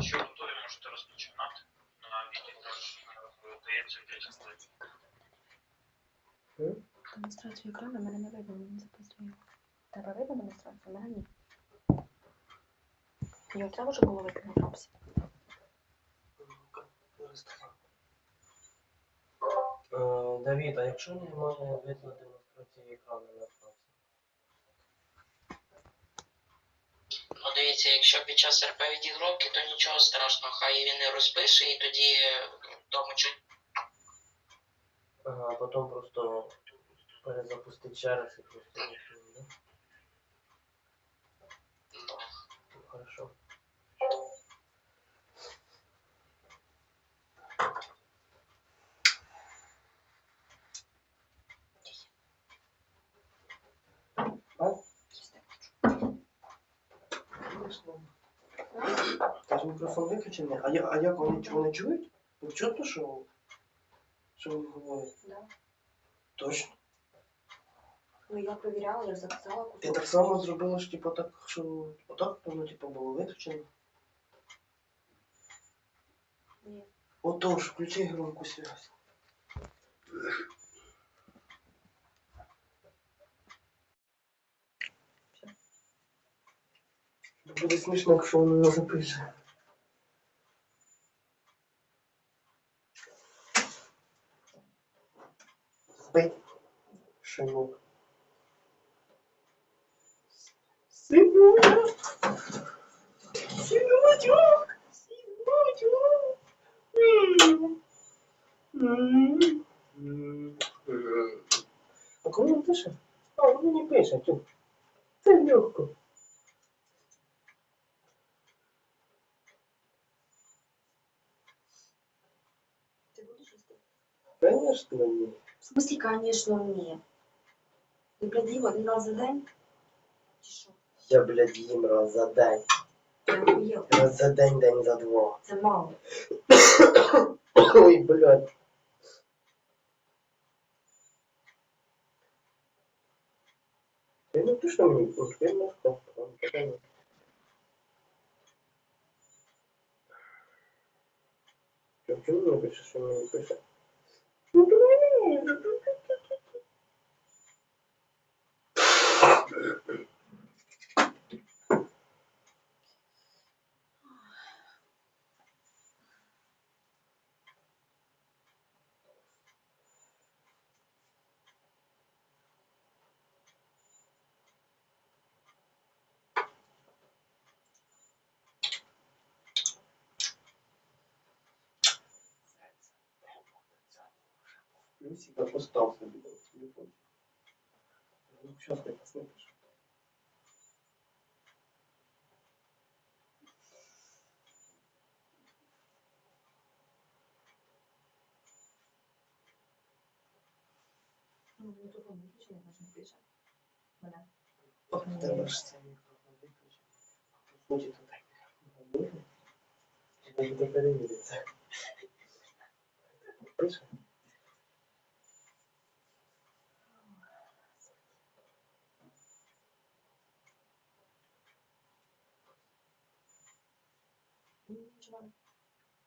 Що готові, можете розпочинати. На відео теж дається 5 хвилин. Демонстрацію екрану мене не видно, він записує. Тебе видно демонстрацію? Мене ні. Його треба вже було видно на фапсі. Е, Давід, а якщо немає видно демонстрації екрану на фронті? Ну, дивіться, якщо під час РП відігровки, то нічого страшного, хай він не розпише і тоді е, тому чи Ага, а потім просто перезапустить ще раз і просто нічого, да? Хорошо. Та ж мікрофон виключений, а, я, а як вони не чують? Ви чутно, що, що вони говорять? Да. Точно. Ну я перевіряла, я записала Ти кусок. так само зробила, що типу так, що отак, воно типу було виключено. Ні. Отож, включи громку связь. Буде смішно, якщо воно не запише. Спить. Шинок. Синуля! Синучок! Синучок! А кому він пише? А, він не пише, тю. Це легко. Конечно, ні. В смысле, конечно, ні. Ти, блядь, їв один раз за день? Чи що? Я, блядь, їм раз за день. Я охуєв. Раз за день, день за два. Це мало. Ой, блядь. Ти не пише мені, тут я не сказав. Чому не пише, що мені пише? Ну, Thank you. Плюсик опустал собі на телефон. Ну, сейчас я посмотришь. Ну, не пише. Мене. Ох, треба ж цей мікрофон виключити. По суті, то так. Виключити. Треба буде перевірити це. Пише? Ні, нічого. Демонстрацію не видно.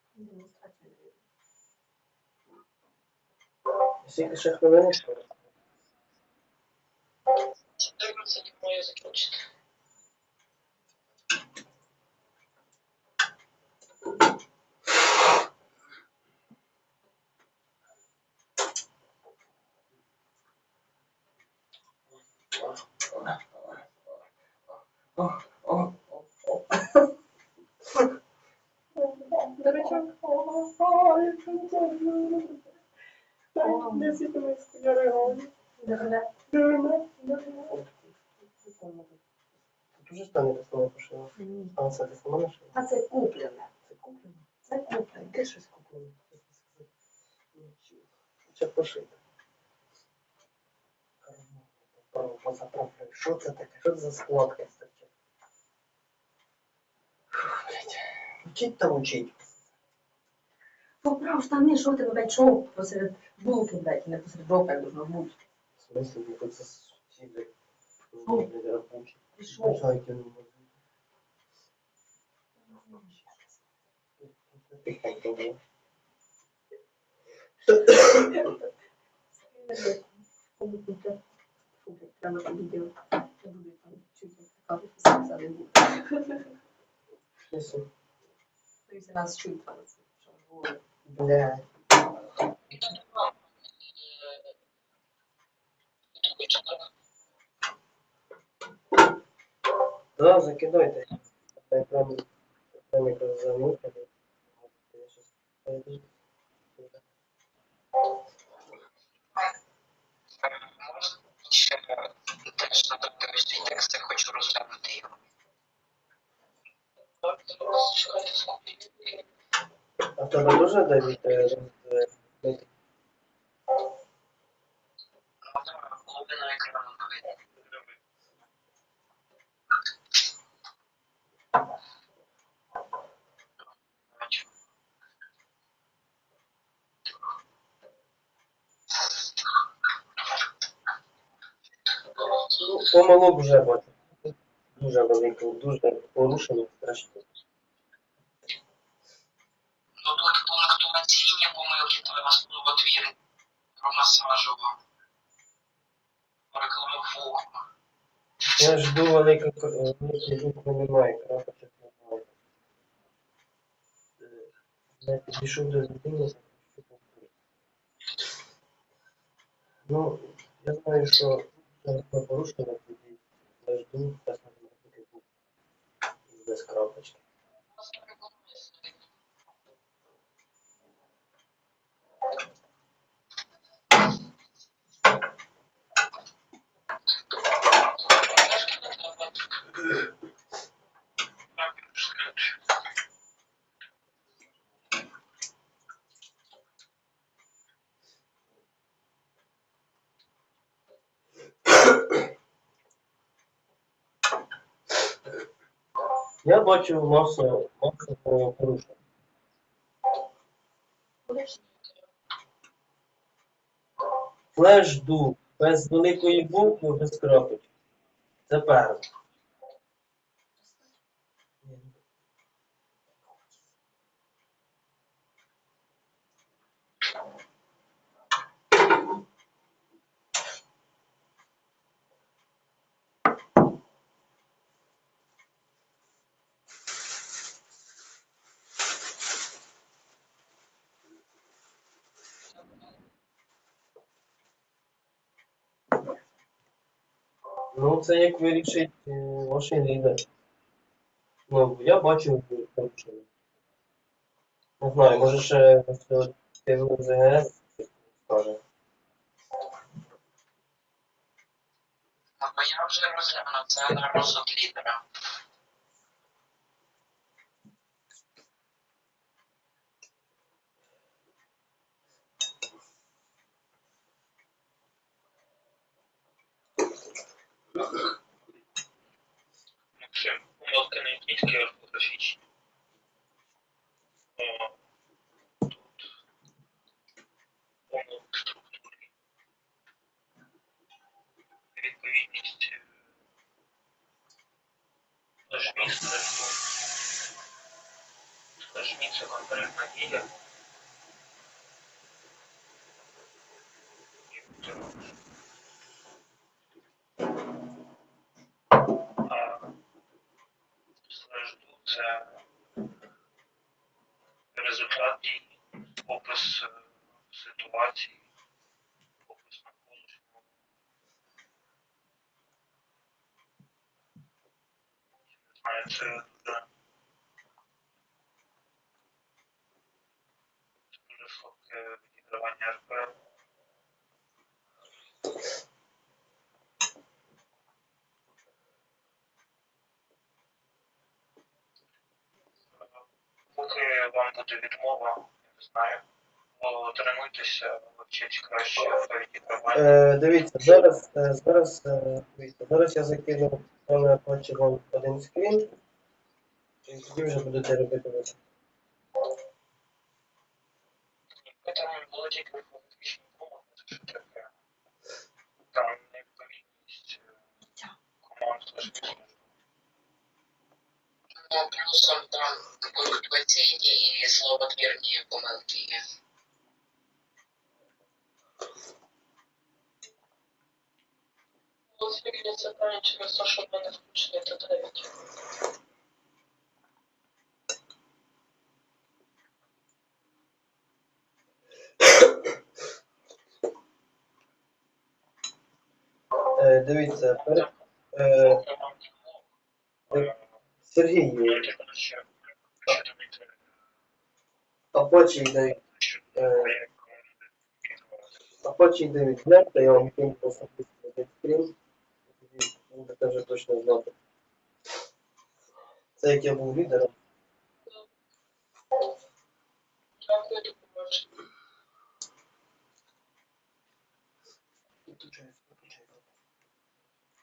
Скільки ще хвилин? 14 має закінчити. Уже стане сама пошила. А це сама? А це куплене. Це куплено. Це куплене. Де щось? Нічого. Це пошито. Право позаправляю. Що це таке? Що це за складка блядь. Учить там учить. Поправ штани, що ти, блядь, шов посеред булки, блядь, не посеред жопи, як должно бути. В смысле, ну це ці, блядь, блядь, рабочі. Ти що? Не. Тихенько було. Треба там відео. Не там чуть як така писатися не буде. Несу. Тобто нас чуть Бля. Да, закидайте. Дай прям, якраз замикали. Я щас пойду. Можна ще теж надати ось цей текст, я хочу розглянути його. Чекайте, скільки? А в тебе дуже Давід роз- ми- Половина бачу. Дуже велике, дуже порушено, страшно. Ну тут пунктуаційні помилки треба словотвір промасажував. Реклама форма. Я жду великих букви немає, крапочок немає. Е, Я підійшов до дитини. Ну, я знаю, що порушено тоді. Я жду, зараз на таки був без крапочки. Я бачу масу, масу порушень. Флеш ду без великої букви, без крапочки. Це перше. Ну, це як вирішить е, ваш лідер. Ну, я бачу порушення. Не знаю, може ще що ти ЗГС скаже. Ну, бо я вже розглянув це на розсуд лідера. Максим, помилки не тільки орфографічні. Тут помилки структурні. Відповідність е, флешбу. Флешміт це конкретна дія. Яку ти робиш. А слеш ду це результат дій, опис е, ситуації, опис навколишнього. Не знаю, це дуже це дуже слабке відігравання РП. Поки вам буде відмова, я тренуйтеся, вчіть краще. Е, дивіться, зараз, е, зараз, е, дивіться, зараз я закину саме хочу вам один скрін. І тоді вже будете робити ви. Питання було тільки фактичні це що таке. Там невідповідність е, команд служби. Ну, плюсом там пунктуаційні і словотвірні помилки є. Оскільки це правильно через те, що в мене включений Т9. Е, дивіться, пер... е, Сергій, краще дивити, Апочий Давид, е, Апочий Давид я вам особисто на скрін. Будете вже точно знати. Це як я був лідером.